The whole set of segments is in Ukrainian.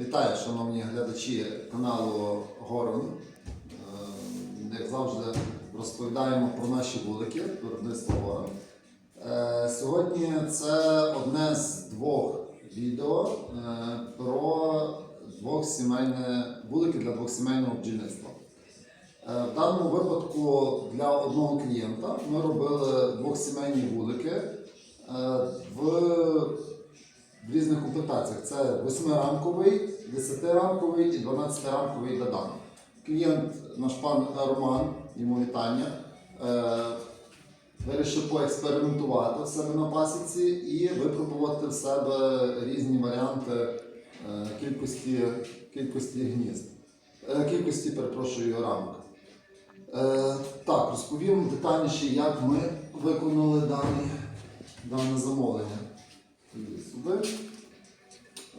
Вітаю, шановні глядачі каналу Горон. Е, Як завжди, розповідаємо про наші вулики, виробництво Горон. Е, Сьогодні це одне з двох відео е, про двох сімейне, вулики для двохсімейного бджільництва. В даному випадку для одного клієнта ми робили двохсімейні вулики в в різних комплектаціях. Це 8-рамковий, 10-рамковий і 12-рамковий додан. Клієнт, наш пан Роман, йому вітання, е, вирішив поекспериментувати в себе на пасіці і випробувати в себе різні варіанти е, кількості, кількості гнізд, е, кількості, перепрошую, рамок. Так, розповім детальніше, як ми виконали дані, дане замовлення. Сюди.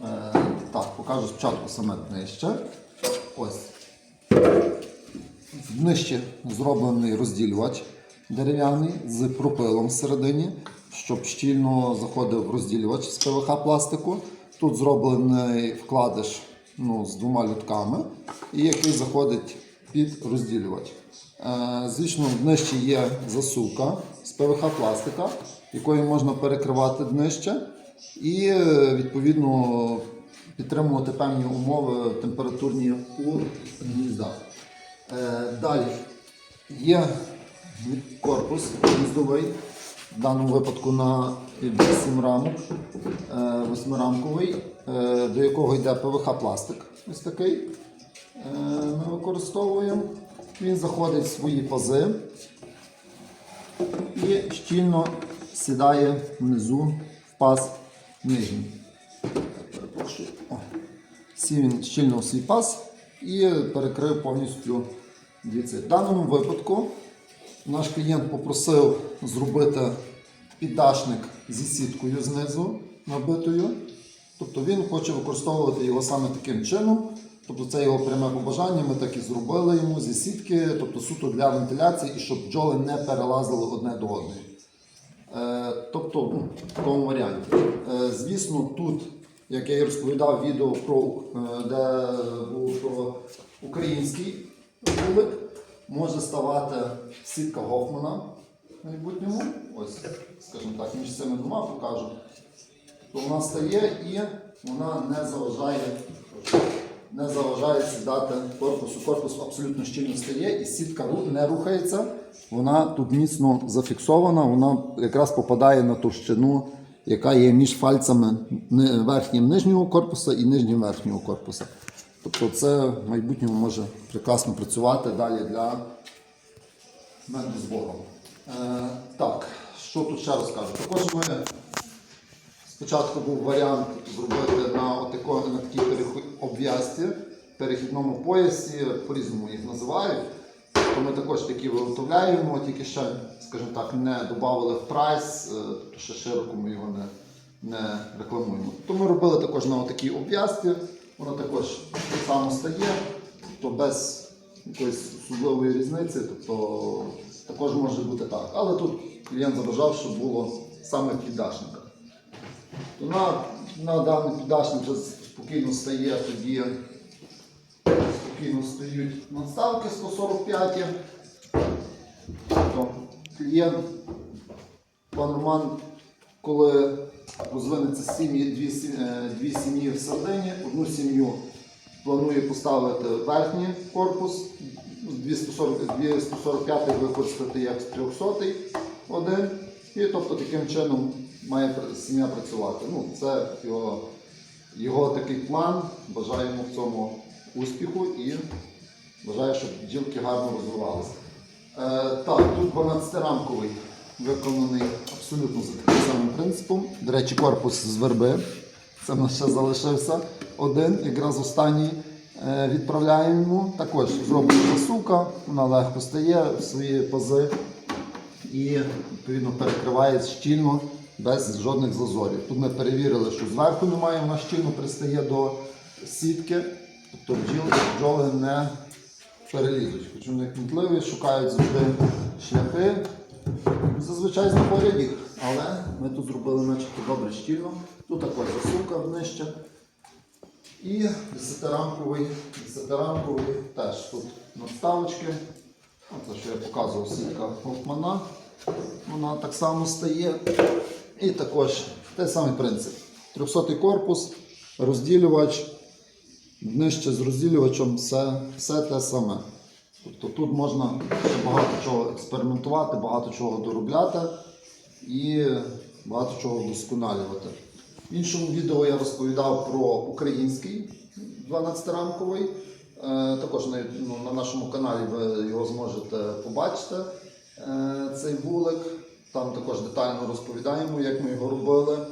Е, так, покажу спочатку саме днище. Ось. Днище зроблений розділювач дерев'яний з пропилом всередині, щоб щільно заходив розділювач з ПВХ пластику. Тут зроблений вкладиш ну, з двома лютками, і який заходить під розділювач. Е, Звісно, в днищі є засувка з ПВХ пластика, якою можна перекривати днище і е, відповідно підтримувати певні умови температурні у гніздах. Е, Далі є корпус гніздовий, в даному випадку на 8 рамок, е, восьмирамковий, е, до якого йде ПВХ пластик. Ось такий ми використовуємо. Він заходить в свої пази і щільно сідає внизу в паз нижній. Перепрошую. Сів він щільно у свій паз і перекрив повністю дивіться. В даному випадку наш клієнт попросив зробити піддашник зі сіткою знизу набитою. Тобто він хоче використовувати його саме таким чином. Тобто це його пряме побажання, ми так і зробили йому зі сітки, тобто суто для вентиляції і щоб бджоли не перелазили одне до одної. Е, тобто, ну, в такому варіанті. Е, звісно, тут, як я і розповідав відео про е, де був про український вулик, може ставати сітка Гофмана в майбутньому. Ось, скажімо так, між цими двома покажу. То вона стає і вона не заважає, не заважає сідати корпусу. Корпус абсолютно щільно стає і сітка не рухається. Вона тут міцно зафіксована, вона якраз попадає на товщину, яка є між фальцями верхнім нижнього корпуса і нижнім верхнього корпуса. Тобто це в майбутньому може прекрасно працювати далі для медозбору. Е, так, що тут ще розкажу? Також ми Спочатку був варіант зробити на, отако, на такій обв'язці, перехідному поясі, по-різному їх називають. То ми також такі виготовляємо, тільки ще, скажімо так, не додали в прайс, е, тобто ще широко ми його не, не рекламуємо. То ми робили також на такій обв'язці, воно також так само стає, тобто без якоїсь особливої різниці, тобто також може бути так. Але тут клієнт забажав, щоб було саме піддашника. То на, на даний піддашник вже спокійно стає тоді спокійно стають надставки 145. Тобто клієнт, пан Роман, коли розвинеться сім'ї, дві, е, дві сім'ї в середині, одну сім'ю планує поставити верхній корпус, 240, 245 використати як 300 один. І тобто таким чином має сім'я працювати. Ну, це його, його такий план. Бажаємо в цьому успіху і бажаю, щоб бджілки гарно розвивалися. Е, так, тут 12-рамковий виконаний абсолютно за таким самим принципом. До речі, корпус з верби. Це в нас ще залишився один, якраз останній е, відправляємо. Також зроблена засука, вона легко стає в свої пази і відповідно перекриває щільно без жодних зазорів. Тут ми перевірили, що зверху немає, вона щільно пристає до сітки, тобто бджоли не перелізуть. Хоч вони кмітливі, шукають завжди шляхи. Зазвичай знаходять їх, але ми тут зробили начебто добре щільно. Тут також засука нижче. І десятирамковий, десятирамковий теж тут надставочки. Це, що я показував, сітка Гофмана. Вона так само стає. І також той самий принцип. 300 корпус, розділювач, нижче з розділювачем все, все те саме. Тобто тут можна ще багато чого експериментувати, багато чого доробляти і багато чого вдосконалювати. В іншому відео я розповідав про український 12-рамковий. Е, Також на, ну, на нашому каналі ви його зможете побачити, е, цей вулик. Там також детально розповідаємо, як ми його робили.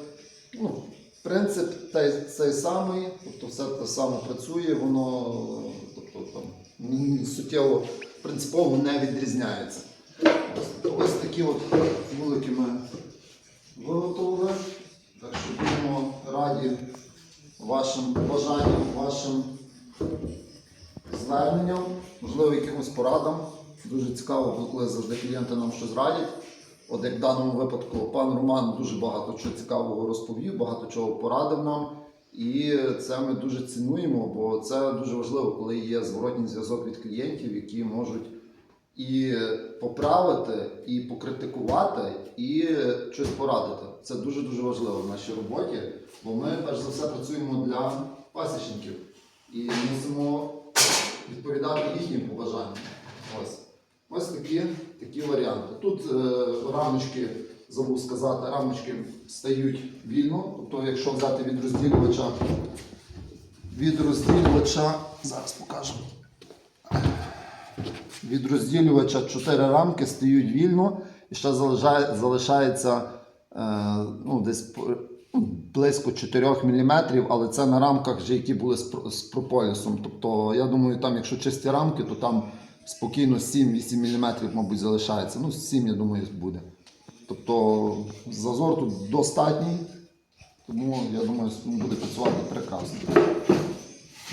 Ну, принцип той, цей самий, тобто все те саме працює, воно тобто, там, суттєво принципово не відрізняється. Ось, ось такі от вулики ми виготовили. Так що будемо раді вашим бажанням, вашим зверненням, можливо, якимось порадам. Дуже цікаво, коли завжди клієнти нам щось радять. От як в даному випадку пан Роман дуже багато чого цікавого розповів, багато чого порадив нам. І це ми дуже цінуємо, бо це дуже важливо, коли є зворотній зв'язок від клієнтів, які можуть і поправити, і покритикувати, і щось порадити. Це дуже дуже важливо в нашій роботі, бо ми перш за все працюємо для пасічників і мусимо відповідати їхнім побажанням. Ось. Ось такі, такі варіанти. Тут е, рамочки, забув сказати, рамочки стають вільно. Тобто, якщо взяти від розділювача, від розділювача, зараз покажу. Від розділювача 4 рамки стають вільно і ще залишається е, ну, десь ну, близько 4 мм, але це на рамках, вже, які були з, про- з прополісом. Тобто, я думаю, там, якщо чисті рамки, то там спокійно 7-8 мм, мабуть, залишається. Ну, 7, я думаю, буде. Тобто зазор тут достатній, тому я думаю, буде працювати прекрасно.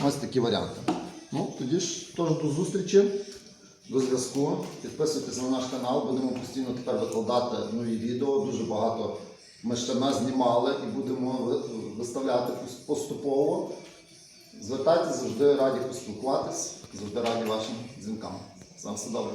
Ось такі варіанти. Ну, тоді ж теж до зустрічі, до зв'язку. Підписуйтесь на наш канал, будемо постійно тепер викладати нові відео. Дуже багато ми ще не знімали і будемо виставляти поступово. Звертайтеся, завжди раді поспілкуватись, завжди раді вашим дзвінкам. З вами все добре.